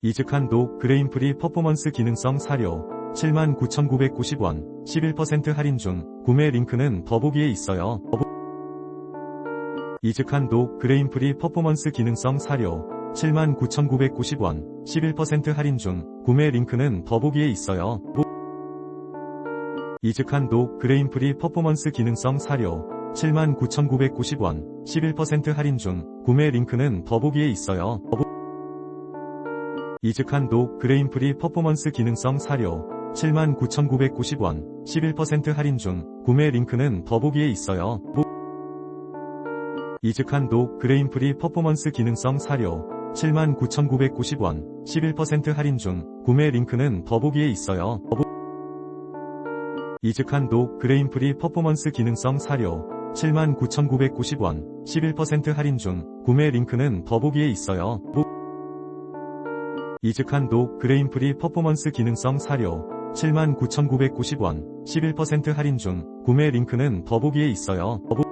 이즈칸도 그레인프리 퍼포먼스 기능성 사료 79,990원 11% 할인 중 구매 링크는 더보기에 있어요. 이즈칸도 그레인프리 퍼포먼스 기능성 사료 79,990원 11% 할인 중 구매 링크는 더보기에 있어요. 보... 이즈칸도 그레인프리 퍼포먼스 기능성 사료 79,990원 11% 할인 중 구매 링크는 더보기에 있어요. 더보... 이즈칸도 그레인프리 퍼포먼스 기능성 사료 79,990원 11% 할인 중 구매 링크는 더보기에 있어요. 보... 이즈칸도 그레인프리 퍼포먼스 기능성 사료 79,990원 11% 할인 중 구매 링크는 더보기에 있어요. 이즈칸도 그레인프리 퍼포먼스 기능성 사료 79,990원 11% 할인 중 구매 링크는 더보기에 있어요. 보... 이즈칸도 그레인프리 퍼포먼스 기능성 사료 79,990원 11% 할인 중 구매 링크는 더보기에 있어요. 더보...